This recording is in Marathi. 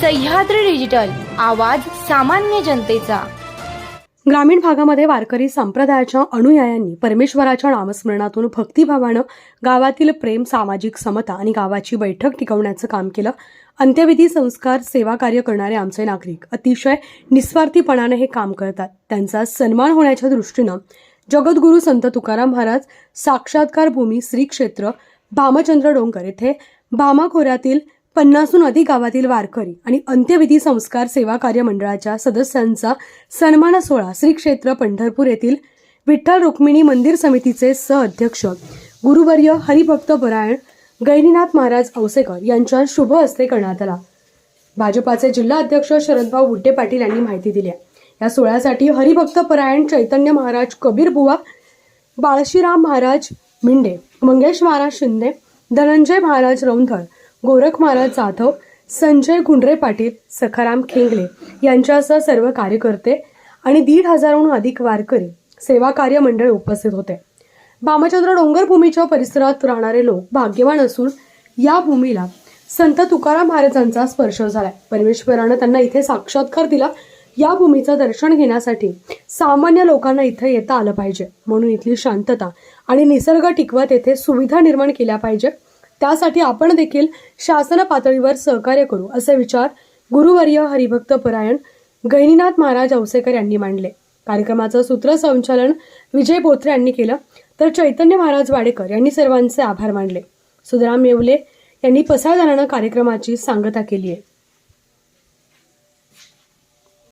सह्याद्री डिजिटल आवाज सामान्य जनतेचा. ग्रामीण भागामध्ये वारकरी संप्रदायाच्या अनुयायांनी परमेश्वराच्या नामस्मरणातून भक्तिभावानं गावातील प्रेम सामाजिक समता आणि गावाची बैठक टिकवण्याचं काम केलं. अंत्यविधी संस्कार सेवा कार्य करणारे आमचे नागरिक अतिशय निस्वार्थीपणाने हे काम करतात. त्यांचा सन्मान होण्याच्या दृष्टीनं जगद्गुरू संत तुकाराम महाराज साक्षात्कार भूमी श्री क्षेत्र भामचंद्र डोंगर येथे भामा खोऱ्यातील पन्नासहून अधिक गावातील वारकरी आणि अंत्यविधी संस्कार सेवा कार्य मंडळाच्या सदस्यांचा सन्मान सोहळा श्री क्षेत्र पंढरपूर येथील विठ्ठल रुक्मिणी मंदिर समितीचे सहअध्यक्ष गुरुवर्य हरिभक्त परायण गैनीनाथ महाराज औसेकर यांच्या शुभ हस्ते करण्यात आला. भाजपाचे जिल्हा अध्यक्ष शरदभाऊ बुड्डे पाटील यांनी माहिती दिली आहे. या सोहळ्यासाठी हरिभक्त परायण चैतन्य महाराज कबीर बुवा बाळशीराम महाराज मिंडे मंगेश महाराज शिंदे धनंजय महाराज रौंधळ गोरख महाराज जाधव संजय गुंडरे पाटील सखाराम खेंगले यांच्यासह सर्व कार्यकर्ते आणि दीड हजाराहून अधिक वारकरी सेवा कार्य मंडळ उपस्थित होते. बामचंद्र डोंगरभूमीच्या परिसरात राहणारे लोक भाग्यवान असून या भूमीला संत तुकाराम महाराजांचा स्पर्श झालाय. परमेश्वरानं त्यांना इथे साक्षात्कार दिला. या भूमीचं दर्शन घेण्यासाठी सामान्य लोकांना इथे येता आलं पाहिजे. म्हणून इथली शांतता आणि निसर्ग टिकवत येथे सुविधा निर्माण केल्या पाहिजे. त्यासाठी आपण देखील शासन पातळीवर सहकार्य करू असे विचार गुरुवर्य हरिभक्त परायण गहिनीनाथ महाराज औसेकर यांनी मांडले. कार्यक्रमाचं सूत्रसंचालन विजय बोथरे यांनी केलं तर चैतन्य महाराज वाडेकर यांनी सर्वांचे आभार मानले. सुधराम येवले यांनी पसारदानानं कार्यक्रमाची सांगता केली आहे